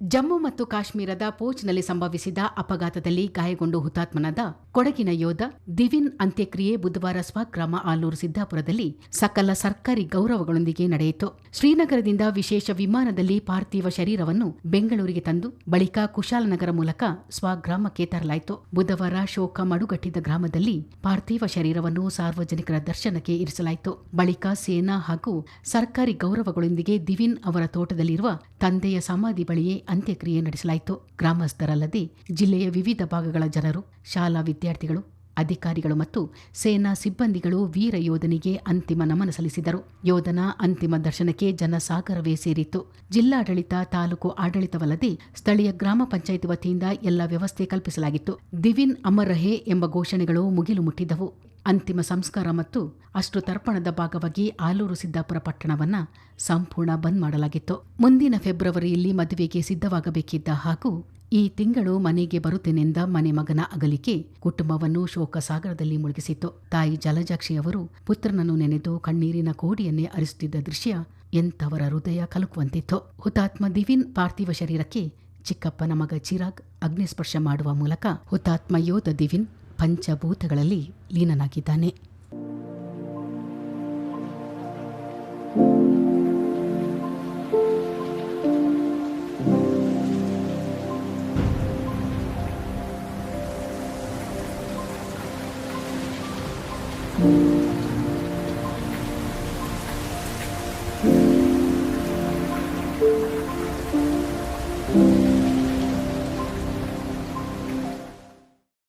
ಜಮ್ಮು ಮತ್ತು ಕಾಶ್ಮೀರದ ಪೋಚ್ನಲ್ಲಿ ಸಂಭವಿಸಿದ ಅಪಘಾತದಲ್ಲಿ ಗಾಯಗೊಂಡು ಹುತಾತ್ಮನಾದ ಕೊಡಗಿನ ಯೋಧ ದಿವಿನ್ ಅಂತ್ಯಕ್ರಿಯೆ ಬುಧವಾರ ಸ್ವಗ್ರಾಮ ಆಲೂರು ಸಿದ್ದಾಪುರದಲ್ಲಿ ಸಕಲ ಸರ್ಕಾರಿ ಗೌರವಗಳೊಂದಿಗೆ ನಡೆಯಿತು. ಶ್ರೀನಗರದಿಂದ ವಿಶೇಷ ವಿಮಾನದಲ್ಲಿ ಪಾರ್ಥಿವ ಶರೀರವನ್ನು ಬೆಂಗಳೂರಿಗೆ ತಂದು ಬಳಿಕ ಕುಶಾಲನಗರ ಮೂಲಕ ಸ್ವಗ್ರಾಮಕ್ಕೆ ತರಲಾಯಿತು. ಬುಧವಾರ ಶೋಕ ಮಡುಗಟ್ಟಿದ ಗ್ರಾಮದಲ್ಲಿ ಪಾರ್ಥಿವ ಶರೀರವನ್ನು ಸಾರ್ವಜನಿಕರ ದರ್ಶನಕ್ಕೆ ಇರಿಸಲಾಯಿತು. ಬಳಿಕ ಸೇನಾ ಹಾಗೂ ಸರ್ಕಾರಿ ಗೌರವಗಳೊಂದಿಗೆ ದಿವಿನ್ ಅವರ ತೋಟದಲ್ಲಿರುವ ತಂದೆಯ ಸಮಾಧಿ ಬಳಿಯೇ ಅಂತ್ಯಕ್ರಿಯೆ ನಡೆಸಲಾಯಿತು. ಗ್ರಾಮಸ್ಥರಲ್ಲದೆ ಜಿಲ್ಲೆಯ ವಿವಿಧ ಭಾಗಗಳ ಜನರು, ಶಾಲಾ ವಿದ್ಯಾರ್ಥಿಗಳು ಅಧಿಕಾರಿಗಳು ಮತ್ತು ಸೇನಾ ಸಿಬ್ಬಂದಿಗಳು ವೀರ ಯೋಧನಿಗೆ ಅಂತಿಮ ನಮನ ಸಲ್ಲಿಸಿದರು. ಯೋಧನ ಅಂತಿಮ ದರ್ಶನಕ್ಕೆ ಜನಸಾಗರವೇ ಸೇರಿತ್ತು. ಜಿಲ್ಲಾಡಳಿತ ತಾಲೂಕು ಆಡಳಿತವಲ್ಲದೆ ಸ್ಥಳೀಯ ಗ್ರಾಮ ಪಂಚಾಯತ್ ವತಿಯಿಂದ ಎಲ್ಲ ವ್ಯವಸ್ಥೆ ಕಲ್ಪಿಸಲಾಗಿತ್ತು. ದಿವಿನ್ ಅಮರ್ ರಹೆ ಎಂಬ ಘೋಷಣೆಗಳು ಮುಗಿಲು ಮುಟ್ಟಿದ್ದವು ಅಂತಿಮ ಸಂಸ್ಕಾರ ಮತ್ತು ಅಷ್ಟು ತರ್ಪಣದ ಭಾಗವಾಗಿ ಆಲೂರು ಸಿದ್ದಾಪುರ ಪಟ್ಟಣವನ್ನ ಸಂಪೂರ್ಣ ಬಂದ್ ಮಾಡಲಾಗಿತ್ತು. ಮುಂದಿನ ಫೆಬ್ರವರಿಯಲ್ಲಿ ಮದುವೆಗೆ ಸಿದ್ಧವಾಗಬೇಕಿದ್ದ ಹಾಗೂ ಈ ತಿಂಗಳು ಮನೆಗೆ ಬರುತ್ತೇನೆಂದ ಮನೆ ಮಗನ ಅಗಲಿಕೆ ಕುಟುಂಬವನ್ನು ಶೋಕ ಸಾಗರದಲ್ಲಿ ಮುಳುಗಿಸಿತ್ತು. ತಾಯಿ ಜಲಜಾಕ್ಷಿಯವರು ಪುತ್ರನನ್ನು ನೆನೆದು ಕಣ್ಣೀರಿನ ಕೋಡಿಯನ್ನೇ ಅರಿಸುತ್ತಿದ್ದ ದೃಶ್ಯ ಎಂಥವರ ಹೃದಯ ಕಲುಕುವಂತಿತ್ತು. ಹುತಾತ್ಮ ದಿವಿನ್ ಪಾರ್ಥಿವ ಶರೀರಕ್ಕೆ ಚಿಕ್ಕಪ್ಪನ ಮಗ ಚಿರಾಗ್ ಅಗ್ನಿಸ್ಪರ್ಶ ಮಾಡುವ ಮೂಲಕ ಹುತಾತ್ಮ ಯೋಧ ದಿವಿನ್ ಪಂಚಭೂತಗಳಲ್ಲಿ ಲೀನನಾಗಿದ್ದಾನೆ.